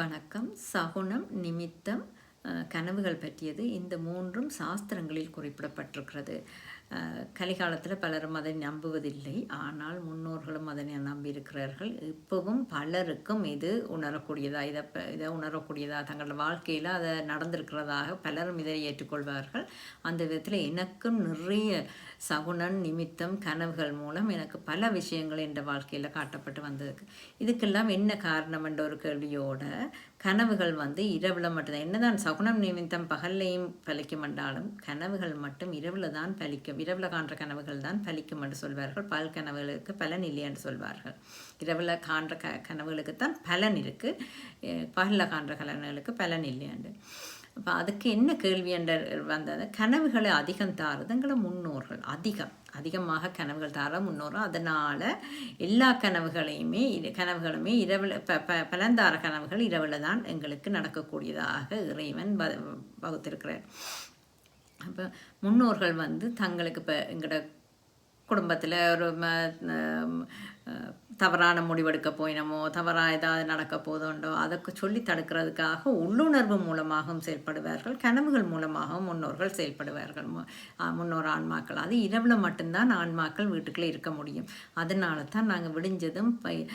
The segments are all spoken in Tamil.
வணக்கம். சகுனம் நிமித்தம் கனவுகள் பற்றியது இந்த மூன்றும் சாஸ்திரங்களில் குறிப்பிடப்பட்டிருக்கிறது. கலிகாலத்தில் பலரும் அதை நம்புவதில்லை. ஆனால் முன்னோர்களும் அதனை நம்பியிருக்கிறார்கள். இப்போவும் பலருக்கும் இது உணரக்கூடியதா இதை இதை உணரக்கூடியதா தங்களோட வாழ்க்கையில் அதை நடந்திருக்கிறதாக பலரும் இதை ஏற்றுக்கொள்வார்கள். அந்த விதத்தில் எனக்கும் நிறைய சகுனன் நிமித்தம் கனவுகள் மூலம் எனக்கு பல விஷயங்கள் என் வாழ்க்கையில் காட்டப்பட்டு வந்திருக்கு. இதுக்கெல்லாம் என்ன காரணம் என்ற ஒரு கேள்வியோட கனவுகள் வந்து இரவில் மட்டும்தான். என்னதான் சகுனம் நிமித்தம் பகல்லையும் பலிக்கும் என்றாலும் கனவுகள் மட்டும் இரவில் தான் பலிக்கும். இரவில் காண்ற கனவுகள் தான் பலிக்கும் என்று சொல்வார்கள். பல் கனவுகளுக்கு பலன் இல்லை என்று சொல்வார்கள். இரவில் காண்ற க கனவுகளுக்கு தான் பலன் இருக்குது பகலில் காண்ற கனவுகளுக்கு பலன் இல்லையாண்டு அப்போ அதுக்கு என்ன கேள்வி என்ற வந்தது? கனவுகளை அதிகம் தாருது எங்களை முன்னோர்கள். அதிகம். அதிகமாக கனவுகள் தார முன்னோர்கள். அதனால் எல்லா கனவுகளையுமே கனவுகளுமே இரவில் ப ப பலந்தார கனவுகள் இரவில் தான் எங்களுக்கு நடக்கக்கூடியதாக இறைவன் வ வகுத்திருக்கிறார். இப்போ முன்னோர்கள் வந்து தங்களுக்கு இப்போ எங்களோட குடும்பத்தில் ஒரு தவறான முடிவெடுக்க போயினமோ தவறாக ஏதாவது நடக்க போதோண்டோ அதற்கு சொல்லி தடுக்கிறதுக்காக உள்ளுணர்வு மூலமாகவும் செயல்படுவார்கள் கனவுகள் மூலமாகவும் முன்னோர்கள் செயல்படுவார்கள். மு- முன்னோர் ஆன்மாக்கள். அது இரவில் மட்டும்தான் ஆன்மாக்கள் வீட்டுக்குள்ளே இருக்க முடியும். அதனால தான் நாங்கள் விடிஞ்சதும் பை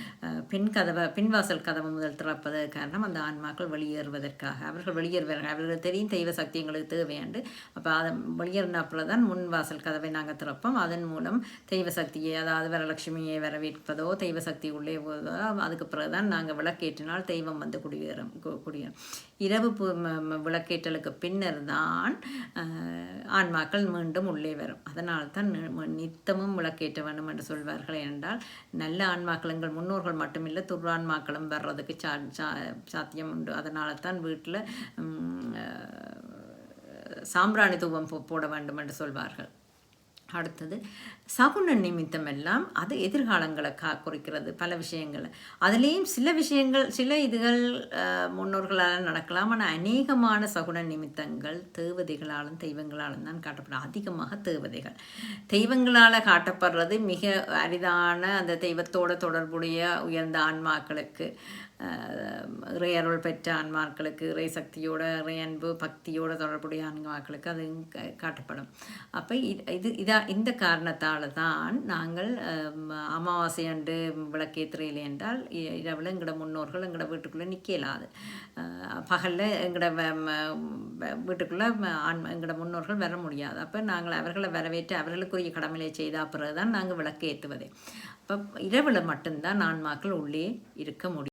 பின் கதவை பின்வாசல் கதவை முதல் திறப்பதற்கு காரணம் அந்த ஆன்மாக்கள் வெளியேறுவதற்காக. அவர்கள் வெளியேறுவார்கள். அவர்களுக்கு தெரியும் தெய்வ சக்தி எங்களுக்கு தேவையாண்டு. அப்போ அதை வெளியேறினப்பில் தான் முன்வாசல் கதவை நாங்கள் திறப்போம். அதன் மூலம் தெய்வ சக்தியை அதாவது வரலட்சுமியை வரவேற்பதோ தெய்வ சக்தி உள்ளே போதோ அதுக்கு பிறகு தான் நாங்கள் விளக்கேற்றினால் தெய்வம் வந்து குடியேறும் கு- குடியேறும். இரவு பு- விளக்கேற்றலுக்கு பின்னர் தான் ஆன்மாக்கள் மீண்டும் உள்ளே வரும். அதனால் தான் நி- ம- நித்தமும் விளக்கேற்ற வேண்டும் என்று சொல்வார்கள். என்றால் நல்ல ஆன்மாக்கள் எங்கள் முன்னோர்கள் மட்டுமில்லை துர்வான்மாக்களும் வர்றதுக்கு சா சா சாத்தியம் உண்டு. அதனால தான் வீட்டில் சாம்பிராணி தூபம் போட வேண்டும் என்று சொல்வார்கள். அடுத்தது சகுன நிமித்தம் எல்லாம் அது எதிர்காலங்களை கா குறிக்கிறது பல விஷயங்களை. அதுலேயும் சில விஷயங்கள் சில இதுகள் முன்னோர்களால் நடக்கலாம். ஆனால் அநேகமான சகுன நிமித்தங்கள் தேவதைகளாலும் தெய்வங்களாலும் தான் காட்டப்படும். அதிகமாக தேவதைகள். தெய்வங்களால் காட்டப்படுறது மிக அரிதான அந்த தெய்வத்தோட தொடர்புடைய உயர்ந்த ஆன்மாக்களுக்கு இறை அருள் பெற்ற ஆன்மாக்களுக்கு இறை சக்தியோட இறை அன்பு பக்தியோட தொடர்புடைய ஆன்மாக்களுக்கு அது க- காட்டப்படும். அப்போ இது இதா இந்த காரணத்தால் தான் நாங்கள் அமாவாசை அன்று விளக்கேத்துறையில் என்றால் இ- இரவில் எங்களோட முன்னோர்கள் எங்களோட வீட்டுக்குள்ளே நிற்கலாது பகலில் எங்களோட வ- ம- வீட்டுக்குள்ளே ஆன்மா எங்களோட முன்னோர்கள் வர முடியாது. அப்போ நாங்கள் அவர்களை வரவேற்று அவர்களுக்குரிய கடமையை செய்தால் பிறகு தான் நாங்கள் விளக்கேற்றுவதே அப்போ இரவில் மட்டும்தான் ஆன்மாக்கள் உள்ளே இருக்க முடியும்.